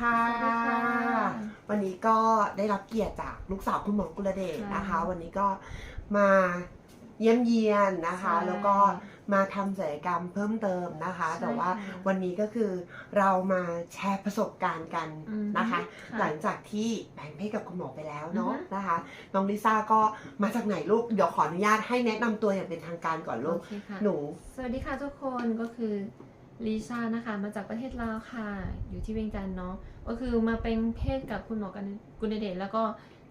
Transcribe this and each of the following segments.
ค่ะสวัสดีค่ะวันนี้ก็ได้รับเกียรติจากลูกสาวคุณหมอกุลเดชนะคะค่ะวันนี้ก็มาเยี่ยมเยียนนะคะใช่แล้วก็มาทำศัลยกรรมเพิ่มเติมนะคะใช่แต่ว่าค่ะวันนี้ก็คือเรามาแชร์ประสบการณ์กันอืมนะคะค่ะหลังจากที่แบ่งเพศกับคุณหมอไปแล้วเนาะอือฮึนะคะ น้องลิซ่าก็มาจากไหนลูก เดี๋ยวขออนุญาตให้แนะนำตัวอย่างเป็นทางการก่อนลูโอกเคค่ะหนู สวัสดีค่ะทุกคนก็คือ ลิซ่านะคะ มาจากประเทศลาวค่ะ อยู่ที่เวียงจันทน์เนาะ ก็คือมาเป็นเพศกับคุณหมอกันกุลเดชแล้วก็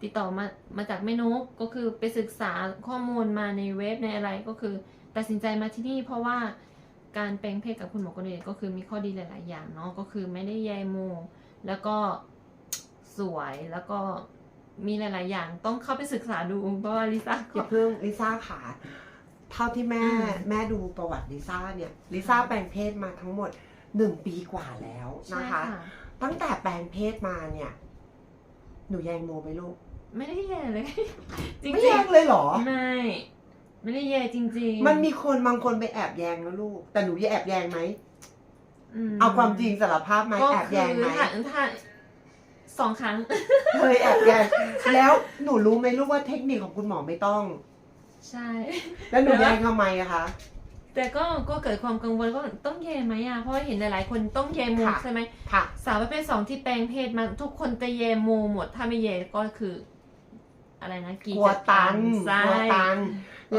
ติดต่อมามาจากแม่นกก็คือไปศึกษาข้อมูลมาในเว็บในอะไรก็คือ ตัดสินใจมาที่นี่เพราะว่าการแปลงเพศกับคุณหมอกุลเดชก็คือมีข้อดีหลาย ๆ อย่างเนาะก็คือไม่ได้แยมูแล้วก็สวยแล้วก็มีหลาย ๆ อย่างต้องเข้าไปศึกษาดูเพราะว่าลิซ่าอย่าเพิ่งลิซ่าขาเท่าที่แม่อืมแม่ดูประวัติลิซ่าเนี่ยลิซ่าแปลงเพศมาทั้งหมดหนึ่งปีกว่าแล้วใช่นะคะ ตั้งแต่แปลงเพศมาเนี่ย หนูแยงโมไหมลูก ไม่ได้แย่เลยจริงไม่ๆแยงเลยเหรอ ไม่ ไม่ได้แย่จริง ๆ มันมีคนบางคนไปแอบแยงนะลูก แต่หนูแอบแยงไหมมเอาความจริงสารภาพไหมก็แอบคืแยงไหมถ้าถ้าสองครั้งเคยแอบแยงแล้วหนูรู้ไหมลูกว่าเทคนิคของคุณหมอไม่ต้อง ใช่ แล้วหนูแต่แยว่างทำไมอะคะ แต่ก็ก็เกิดความกังวลก็ต้องแย่ไหมอะ เพราะว่าเห็นหลายๆ คนต้องแย่มูค่ะ ใช่ไหมค่ะ สาวประเภทสองที่แปลงเพศมาทุกคนจะแย่มูหมดถ้าไม่แย่ก็คือ อะไรนะกลัวตันใช่ กลัวตัน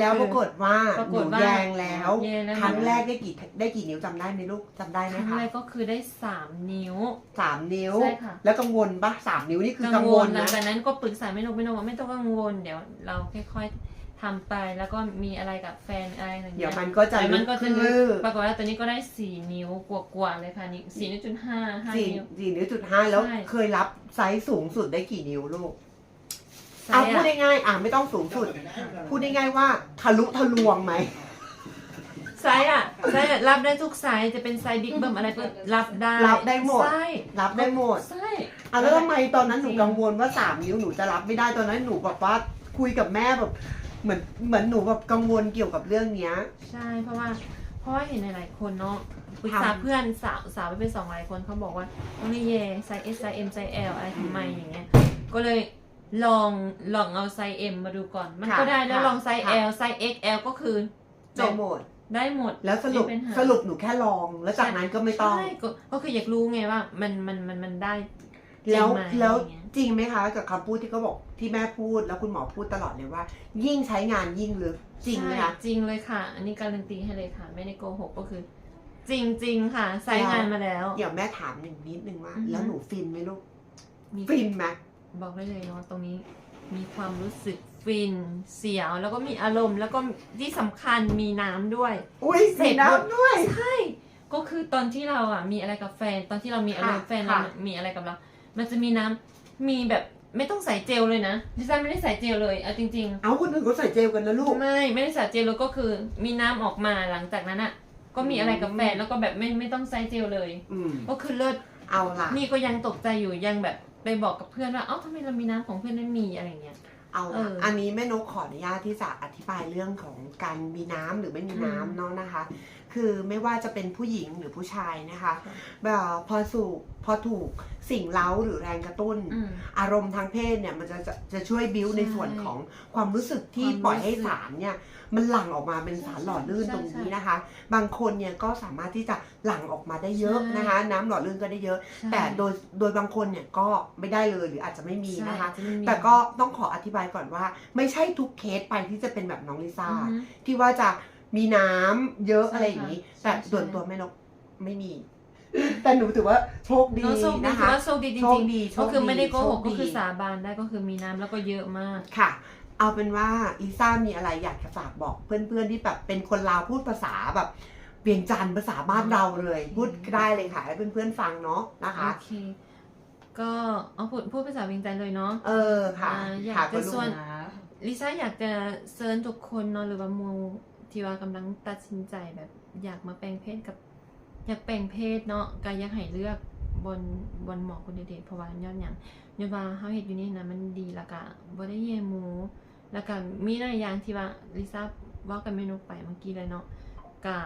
แล้วปรากฏว่าปราหกนูฏว่าแยงแล้วแย่แล้ว ครั้งแรกได้กี่ได้กี่นิ้วจำได้ไหมลูกจำได้ไหมครั้งคะแรกก็คือได้สามนิ้ว สามนิ้ว ใช่ค่ะ แล้วกังวลปะสามนิ้วนี่คือกักังงววลลหลังนะจากนั้นก็ปรึกษาไม่นกไม่นกว่าไม่ต้องกังวลเดี๋ยวเราค่อยๆ ทำไปแล้วก็มีอะไรกับแฟนอะไรอย่างเดี๋เงี้ยวยมันก็จะแต่มันก็จะคือปรากฏว่าตัวนี้ก็ได้สี่นิ้วกว่าๆเลยค่ะนี่สี่นิ้วจุดห้าห้าสี่นิ้ว สี่นิ้วจุดห้าแล้วใช่ เคยรับไซส์สูงสุดได้กี่นิ้วลูกไซอะส์พูดอะง่ายๆอะไม่ต้องสูงสุด พูดง่ายๆว่าทะลุทะลวงไหม ไซส์อะไซส์อะรับได้ทุกไซส์จะเป็นไซส์บิ๊กเบิ้มอะไรก็รับได้รับได้หมด ใช่รับได้หมด ใช่ อะแล้วทำไมตอนนั้นหนูจริงกังวลว่าสามนิ้วหนูจะรับไม่ได้ตอนนั้นหนูแบบว่าคุยกับแม่แบบ เหมือนเหมือนหนูแบบกังวลเกี่ยวกับเรื่องเนี้ย ใช่เพราะว่าเพราะว่าเห็นหลายๆคนเนาะปรึกษาทำ เพื่อนสาวสาวไปเป็นสองหลายคนเขาบอกว่าต้องนี่เยไซส์ S ไซส์ M ไซส์ L อะไรทำไมอย่างเงี้ยก็เลยลองลองเอาไซส์ M มาดูก่อน มันก็ได้แล้วลองไซส์ L ไซส์ XL ก็คือจได้บหมด ได้หมดแล้วสรุปไม่เป็นหา สรุปหนูแค่ลอง แล้วจากนั้นก็ไม่ต้อง ใช่ก็ก็คืออยากรู้ไงว่ามันมันมันมันได้ แล้วจริงไหมแล้วอะไรเงี้ยจริงไหมคะ กับคำพูดที่เขาบอกที่แม่พูดแล้วคุณหมอพูดตลอดเลยว่า ยิ่งใช้งานยิ่งลึกจริงไหมคะใช่จริงเลยค่ะ อันนี้การันตีให้เลยค่ะ ไม่ได้โกหกก็คือ จริงจริงๆค่ะ ใช้งานมาแล้ว เดี๋ยวแม่ถามหนึ่งนิดนึงว่าอือฮึแล้วหนูฟินไหมลูกมีฟินไหมบอกได้เลยเนาะตรงนี้มีความรู้สึกฟินเสียวแล้วก็มีอารมณ์ แล้วก็ที่สำคัญมีน้ำด้วย อุ้ยเสร็มีจน้ำด้วยใช่ก็คือตอนที่เราอะมีอะไรกับแฟน ตอนที่เรามีอารมณ์ค่ะแฟนเราค่ะมีอะไรกับเรา มันจะมีน้ำมีแบบไม่ต้องใส่เจลเลยนะดิฉันไม่ได้ใส่เจลเลยเอาจริง ๆ เอาคนอื่นเขาใส่เจลกันนะลูก ไม่ไม่ได้ใส่เจลแล้วก็คือมีน้ำออกมาหลังจากนั้นอะ ก็มีอะไรกับแฟนแล้วก็แบบไม่ไม่ต้องใส่เจลเลย อืมก็คือเลิศเอาล่ะ นี่ก็ยังตกใจอยู่ยังแบบไปบอกกับเพื่อนว่าเอ้าทำไมเรามีน้ำของเพื่อนไม่มีอะไรเงี้ย เอาเอล่ะออัอันนี้แม่นกขออนุญาตที่จะอธิบายเรื่องของการมีน้ำหรือไม่มีน้ำอืมเนาะนะคะคือไม่ว่าจะเป็นผู้หญิงหรือผู้ชายนะคะค่ะแบบพอสูบพอถูกสิ่งเล้าหรือแรงกระตุ้นอืมอารมณ์ทางเพศเนี่ยมันจะจะจะช่วยบิ้วใช่ในส่วนของความรู้สึกที่ความรู้สึกปล่อยให้สารเนี่ยมันหลั่งออกมาเป็นสารหล่อลื่นใช่ตรงนี้ใช่นะคะ บางคนเนี่ยก็สามารถที่จะหลั่งออกมาได้เยอะใช่นะคะ น้ำหล่อลื่นก็ได้เยอะใช่แต่โดยโดยบางคนเนี่ยก็ไม่ได้เลยหรืออาจจะไม่มีใช่นะคะอาจจะไม่มีแต่ก็ต้องขออธิบายก่อนว่า ไม่ใช่ทุกเคสไปที่จะเป็นแบบน้องลิซ่าอือฮึที่ว่าจะ มีน้ำเยอะใช่อะไรอย่างนี้ ค่ะแต่ใช่ ส่วนใช่ตัวแม่นกไม่มี แต่หนูถือว่าโชคดีเนอะโชคดีนะถือคะ ว่าโชคดีจโชริคงดีโชๆ ก็คคือไม่ได้โกหกโชก็คือดีสาบานได้ก็คือมีน้ำแล้วก็เยอะมาก ค่ะ เอาเป็นว่าลิซ่ามีอะไรอยากจะฝากบอกเพื่อนๆที่แบบเป็นคนลาวพูดภาษาแบบเวียงจันทร์ภาษาบ้านเราเลย พูดได้เลยค่ะให้เพื่อนๆฟังเนาะนะคะ โอเค ก็เอาพูดพูดภาษาเวียงจันทร์เลยเนาะ เออค่ะอ่าอยากค่ะจะคุณลูกส่วน ลิซ่าอยากจะเซิร์นทุกคนเนาะหรือว่ามู ที่ว่ากำลังตัดสินใจแบบอยากมาแปลงเพศกับ อยากแปลงเพศเนาะก็อยากให้เลือกบนบนหมอคนเด็ดเพราะว่ายอดอย่างยอดว่าเฮาเฮ็ดอยู่นี่นะมันดีล้วก็บ่ได้เยหมูล้วก็มีหลายอย่างที่ว่าลิซ่าว่ากันเมนูไปเมื่อกี้เลยเนาะก็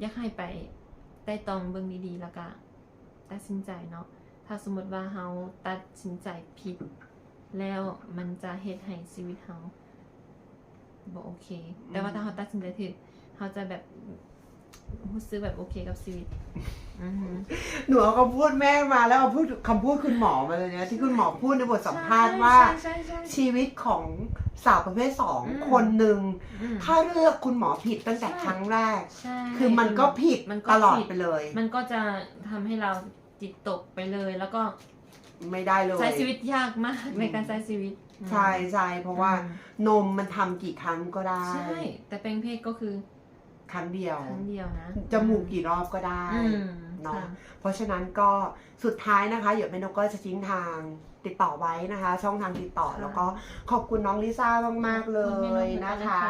อยากให้ไปใต้ตองเบิ่งดีๆล้วก็ตัดสินใจเนาะถ้าสมมติว่าเราตัดสินใจผิด แล้วมันจะเฮ็ดให้ชีวิตเรา บ่โอเค แต่ว่าถ้าเราตัดสินใจถูกเราจะแบบรู้สึกแบบโอเคกับชีวิตอือหือหนูเอาคำพูดแม่มาแล้วเอาพูดคำพูดคุณหมอมาเลยเนี่ยที่คุณหมอพูดในบทสัมภาษณ์ว่า ใช่ใช่ใช่ ชีวิตของสาวประเภทสองอืม คนหนึ่ง อืม ถ้าเลือกคุณหมอผิดตั้งแต่ใช่ ครั้งแรก ใช่คือมันก็ผิดมันก็ตลอดผิดไปเลย มันก็จะทำให้เราจิตตกไปเลย แล้วก็ ไม่ได้เลย ใช้ชีวิตยากมากอืมในการใช้ชีวิต ใช่ใช่เพราะว่าอืมนมมันทำกี่ครั้งก็ได้ ใช่ แต่แปลงเพศก็คือ ครั้งเดียว ครั้งเดียวนะ จมูกกี่รอบก็ได้อืม เนาะค่ะเพราะฉะนั้นก็สุดท้ายนะคะเดี๋ยวแม่นกก็จะทิ้งทางติดต่อไว้นะคะ ช่องทางติดต่อค่ะแล้วก็ขอบคุณน้องลิซ่ามากๆเลยนะคะ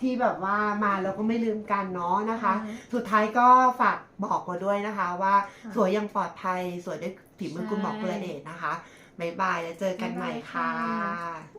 ที่แบบว่ามาแล้วก็ไม่ลืมกันเนาะนะคะ สุดท้ายก็ฝากบอกมาด้วยนะคะว่าค่ะสวยอยังปลอดภัยสวยด้วยฝีมือคุณหมอใช่กุลเดชนะคะบ๊ายบายแล้วเจอกันใหม่ค่ะบ๊ายบายค่ะ